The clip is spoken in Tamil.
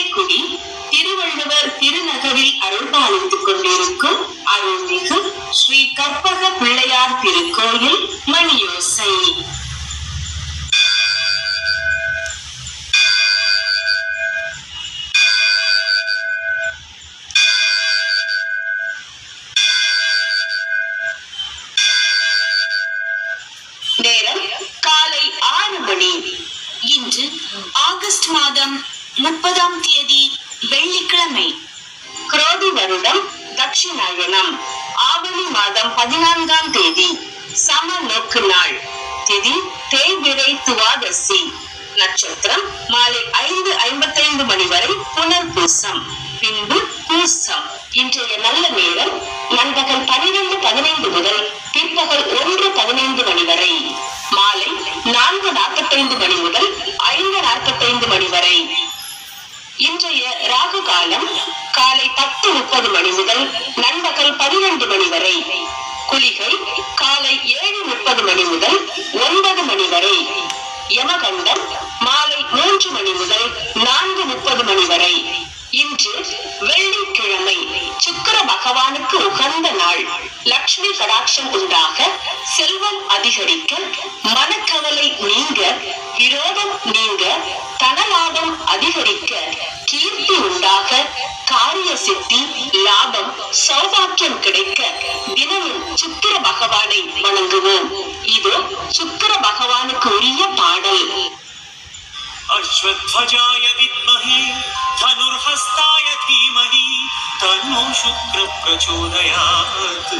காரைக்குடி திருவள்ளுவர் திருநகரில் அருள்பாலித்துக் கொண்டிருக்கும் அருள்மிகு ஸ்ரீ கற்பக பிள்ளையார் திருக்கோயில் மணியோசை. நேரம் காலை ஆறு மணி. இன்று ஆகஸ்ட் மாதம் முப்பதாம் தேதி குரோதி வருடம் தட்சிணாயனம். ஆவணி மாதம் பதினான்காம் தேதி சம நோக்கு நாள் திதி தேய்பிரை துவாதசி. நட்சத்திரம் மாலை ஐந்து ஐம்பத்தைந்து மணி வரை புனர்பூசம். பின்பு பூசம். இன்றைய நல்ல நேரம் நண்பகல் பனிரெண்டு பதினைந்து முதல் பிற்பகல் ஒன்று பதினைந்து மணி வரை. மாலை நான்கு நாற்பத்தைந்து மணி முதல் ஐந்து நாற்பத்தைந்து மணி வரை இன்றைய ராகு காலம் காலை பத்து முப்பது மணி முதல் நண்பகல் பனிரெண்டு மணி வரை. குளிகை காலை ஏழு முப்பது மணி முதல் ஒன்பது மணி வரை. யமகண்டம் மாலை மூன்று மணி முதல் நான்கு முப்பது மணி வரை. இன்று வெள்ளிக்கிழமை சுக்கிர பகவானுக்கு உகந்த நாள். லக்ஷ்மி கடாட்சம் உண்டாக செல்வம் அதிகரிக்க மனக்கவலை நீங்க விரோதம் நீங்க தனலாபம் அதிகரிக்க சௌபாக்கியம் கிடைக்க தினமும் சுக்கிர பகவானை வணங்குவோம் இது சுக்கிர பகவானுக்கு உரிய பாடல் अश्वध्वजाय विद्महे धनुर्हस्ताय धीमहि तन्नो शुक्र प्रचोदयात्